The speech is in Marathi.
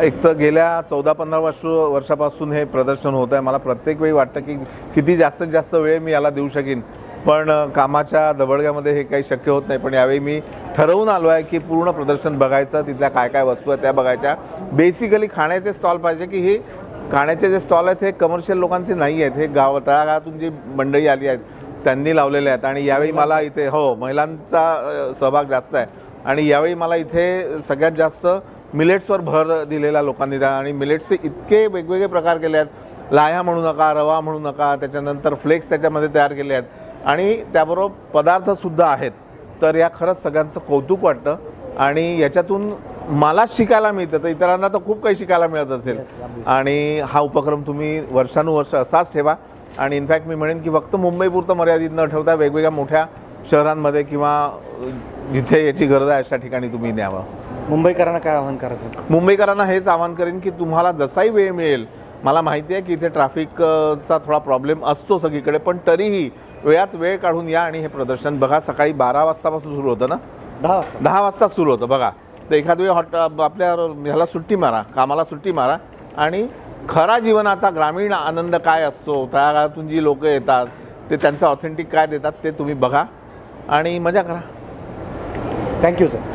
एक तर गेल्या चौदा पंधरा वर्ष वर्षापासून हे प्रदर्शन होत आहे मला प्रत्येक वेळी वाटतं की किती जास्तीत जास्त वेळ मी याला देऊ शकेन. पण कामाच्या दबडग्यामध्ये हे काही शक्य होत नाही. पण यावेळी मी ठरवून आलो आहे की पूर्ण प्रदर्शन बघायचं तिथल्या काय काय वस्तू आहेत त्या बघायच्या. बेसिकली खाण्याचे स्टॉल पाहिजे की हे खाण्याचे जे स्टॉल आहेत हे कमर्शियल लोकांचे नाही आहेत. हे गाव तळागाळातून जी मंडळी आली आहेत त्यांनी लावलेले आहेत. आणि यावेळी मला इथे हो महिलांचा सहभाग जास्त आहे. आणि यावेळी मला इथे सगळ्यात जास्त मिलेट्सवर भर दिलेल्या लोकांनी द्या आणि मिलेट्सचे इतके वेगवेगळे प्रकार केले आहेत. लाह्या म्हणू नका रवा म्हणू नका त्याच्यानंतर फ्लेक्स त्याच्यामध्ये तयार केले आहेत. आणि त्याबरोबर पदार्थसुद्धा आहेत. तर या खरंच सगळ्यांचं कौतुक वाटतं. आणि याच्यातून मला शिकायला मिळतं तर इतरांना तर खूप काही शिकायला मिळत असेल. आणि हा उपक्रम तुम्ही वर्षानुवर्ष असाच ठेवा. आणि इनफॅक्ट मी म्हणेन की फक्त मुंबईपुरतं मर्यादित न ठेवता वेगवेगळ्या मोठ्या शहरांमध्ये किंवा जिथे याची गरज आहे अशा ठिकाणी तुम्ही न्यावं. मुंबईकरांना काय आव्हान करायचं? मुंबईकरांना हेच आवाहन करेन की तुम्हाला जसाही वेळ मिळेल मला माहिती आहे की इथे ट्रॅफिकचा थोडा प्रॉब्लेम असतो सगळीकडे पण तरीही वेळात वेळ काढून या आणि हे प्रदर्शन बघा. सकाळी बारा वाजतापासून सुरू होतं ना? दहा वाजता. दहा वाजता सुरू होतं बघा. तर एखाद वेळी हॉट आपल्या ह्याला सुट्टी मारा कामाला सुट्टी मारा. आणि खरा जीवनाचा ग्रामीण आनंद काय असतो? तळागाळातून जी लोकं येतात ते त्यांचं ऑथेंटिक काय देतात ते तुम्ही बघा. आणि मजा करा. Thank you sir